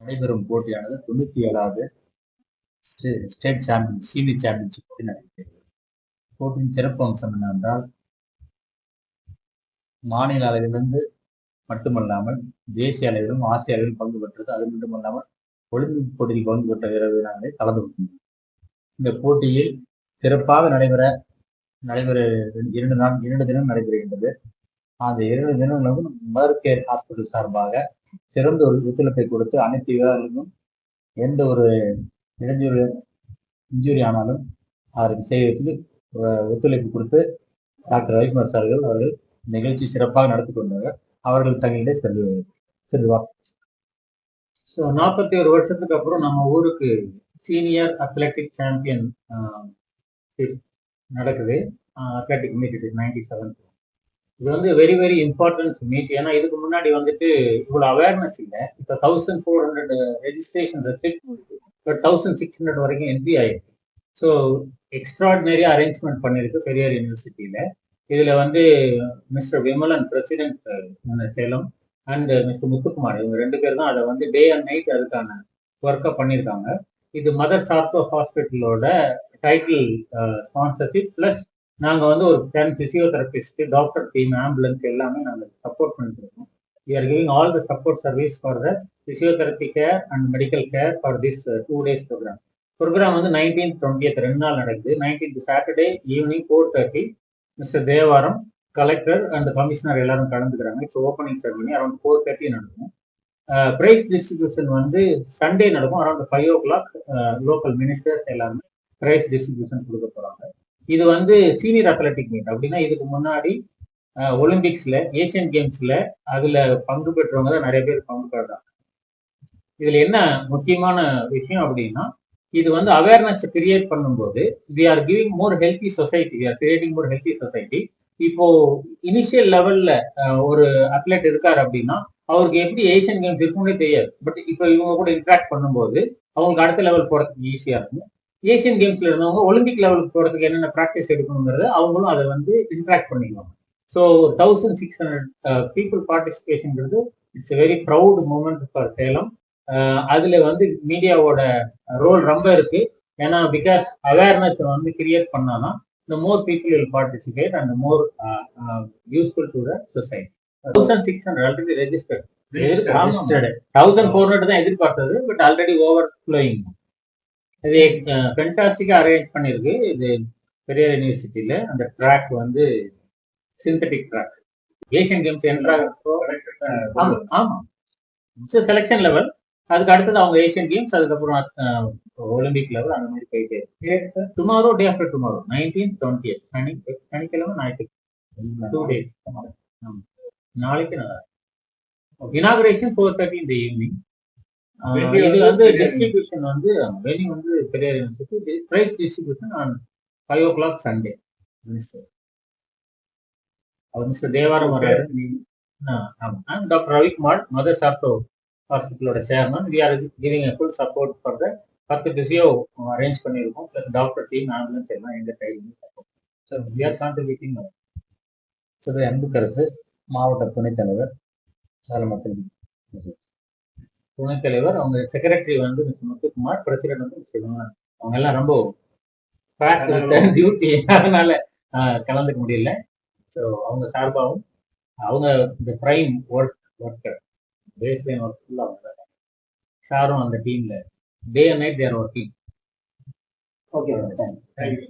நடைபெறும் போட்டியானது தொண்ணூத்தி ஏழாவது ஸ்டேட் சாம்பியன் சீனியர் சாம்பியன்ஷிப் போட்டி நடைபெற்றது. போட்டியின் சிறப்பு அம்சம் என்னவென்றால் மாநில அளவிலிருந்து மட்டுமல்லாமல் தேசிய அளவிலும் ஆசிய அளவிலும் பங்கு பெற்றது. அது மட்டுமல்லாமல் ஒலிம்பிக் போட்டியில் பங்கு பெற்ற வீரர் கலந்து கொண்டனர் இந்த போட்டியில் சிறப்பாக நடைபெற நடைபெற இரண்டு நாள் இரண்டு தினம் நடைபெறுகின்றது. அந்த இரண்டு தினங்களும் மதர் கேர் ஹாஸ்பிட்டல் சார்பாக சிறந்த ஒரு ஒத்துழைப்பை கொடுத்து அனைத்து வீரர்களுக்கும் எந்த ஒரு இடைஞ்சூறு இன்ஜூரி ஆனாலும் அதற்கு செய்வதற்கு ஒத்துழைப்பு கொடுத்து டாக்டர் ரவிக்குமார் சார்கள் அவர்கள் நிகழ்ச்சி சிறப்பாக நடத்தி கொண்டார்கள். அவர்கள் தங்களிடையே சென்று செல்வார் ஸோ நாற்பத்தி ஒரு வருஷத்துக்கு அப்புறம் நம்ம ஊருக்கு சீனியர் அத்லெட்டிக் சாம்பியன் நடக்குது. அத்லெட்டிக் மீட் நைன்டி செவன் இது வந்து வெரி வெரி இம்பார்ட்டன்ட் மீட் ஏன்னா இதுக்கு முன்னாடி வந்துட்டு இவ்வளோ அவேர்னஸ் இல்லை. இப்போ thousand four hundred registration receipt இப்போ தௌசண்ட் சிக்ஸ் ஹண்ட்ரட் வரைக்கும் என்ட்ரி ஆயிருக்கு. ஸோ எக்ஸ்ட்ராடினரி அரேஞ்ச்மெண்ட் பண்ணியிருக்கு பெரியார் யூனிவர்சிட்டியில் இதில் வந்து mister Vimalan president Salem and mister Muthukumar இவங்க ரெண்டு பேர் தான் அதை வந்து டே அண்ட் நைட் அதுக்கான ஒர்க்கை பண்ணியிருக்காங்க. இது மதர் சார்த்தோ ஹாஸ்பிட்டலோட டைட்டில் ஸ்பான்சர்ஷிப் ப்ளஸ் நாங்கள் வந்து ஒரு ten physiotherapist doctor team ambulance எல்லாமே நாங்கள் சப்போர்ட் பண்ணிட்டு இருக்கோம் we are giving all the support service for the physiotherapy care and medical care for this uh, two programme வந்து நைன்டீன் டுவெண்ட்டியத் ரெண்டு நாள் நடக்குது. Nineteenth Saturday evening four thirty mister Devaram collector and commissioner எல்லாரும் கலந்துக்கிறாங்க. It's opening ceremony around four thirty நடக்கும். Uh, prize distribution வந்து Sunday நடக்கும். Around five o'clock local ministers எல்லாருமே prize distribution கொடுக்க போகிறாங்க இது வந்து சீனியர் அத்லெட்டிக் மீட் அப்படின்னா இதுக்கு முன்னாடி ஒலிம்பிக்ஸ்ல ஏசியன் கேம்ஸ்ல அதுல பங்கு பெற்றவங்க தான் நிறைய பேர் பங்கு பெறாங்க இதுல என்ன முக்கியமான விஷயம் அப்படின்னா இது வந்து அவேர்னஸ் கிரியேட் பண்ணும்போது we are giving more healthy society we are creating more healthy society இப்போ இனிஷியல் லெவல்ல ஒரு அத்லெட் இருக்காரு அப்படின்னா அவருக்கு எப்படி ஏசியன் கேம்ஸ் இருக்கும்னே தெரியாது. பட் இப்போ இவங்க கூட இன்ட்ராக்ட் பண்ணும்போது அவங்களுக்கு அடுத்த லெவல் போறதுக்கு ஈஸியா இருக்கும். ஏசியன் கேம்ஸ்ல இருந்தவங்க ஒலிம்பிக் லெவலுக்கு போறதுக்கு என்னென்ன ப்ராக்டிஸ் எடுக்கணுங்கிறத அவங்களும் அதை வந்து இன்ட்ராக்ட் பண்ணிக்குவாங்க. So thousand six hundred people பார்ட்டிசிபேஷன்ங்கிறது it's very proud moment for Salem அதுல வந்து மீடியாவோட ரோல் ரொம்ப இருக்கு. ஏன்னா பிகாஸ் அவேர்னஸ் வந்து கிரியேட் பண்ணாதான் இந்த more people will participate and more useful to the society thousand six hundred already registered thousand four hundred தான் எதிர்பார்த்தது பட் ஆல்ரெடி ஓவர் ஃப்ளோயிங் இது ஃபென்டாஸ்டிக்கா அரேஞ்ச் பண்ணியிருக்கு இது பெரியார் யூனிவர்சிட்டியில அந்த ட்ராக் வந்து சிந்தட்டிக் ட்ராக் ஏசியன் கேம்ஸ் என்றாகப்போ ஆமா. செலெக்ஷன் லெவல் அதுக்கு அடுத்தது அவங்க ஏசியன் கேம்ஸ் அதுக்கப்புறம் ஒலிம்பிக் லெவல் அந்த மாதிரி போயிட்டே இருக்கு. Tomorrow day after tomorrow nineteen twenty சனி சனிக்கிழமை ஞாயிற்றுக்கிழமை. டூ டேஸ் நாளைக்கு நல்லா இனாகுரேஷன் ஃபோர் தேர்ட்டி இந்த ஈவினிங் இது வந்து டிஸ்ட்ரிபியூஷன் வந்து வெனி வந்து Periyar university prize distribution on five o'clock Sunday minister our mister Devaram வர்றாரு. ஆமாம் டாக்டர் ரவிக்குமார் மதர் சாப்டோ ஹாஸ்பிட்டலோட chairman we are giving full support for the பத்து பிசியோ அரேஞ்ச் பண்ணியிருக்கோம். ப்ளஸ் டாக்டர் டீம் ஆம்புலன்ஸ் எல்லாம் எங்கள் side support so we are contributing சிறு அன்புக்கரசு மாவட்ட துணைத் தலைவர் சாலமத்தில் துணைத் தலைவர் அவங்க செக்ரட்டரி வந்து மிஸ் முத்துக்குமார் பிரசிடென்ட் வந்து மிஸ் சிவனான் அவங்க எல்லாம் ரொம்ப டியூட்டி அதனால கலந்துக்க முடியல. ஸோ அவங்க சார்பாகவும் அவங்க இந்த prime work worker base line work ஃபுல்லாக அவங்க சாரும் அந்த டீம்ல day and night their working okay thank you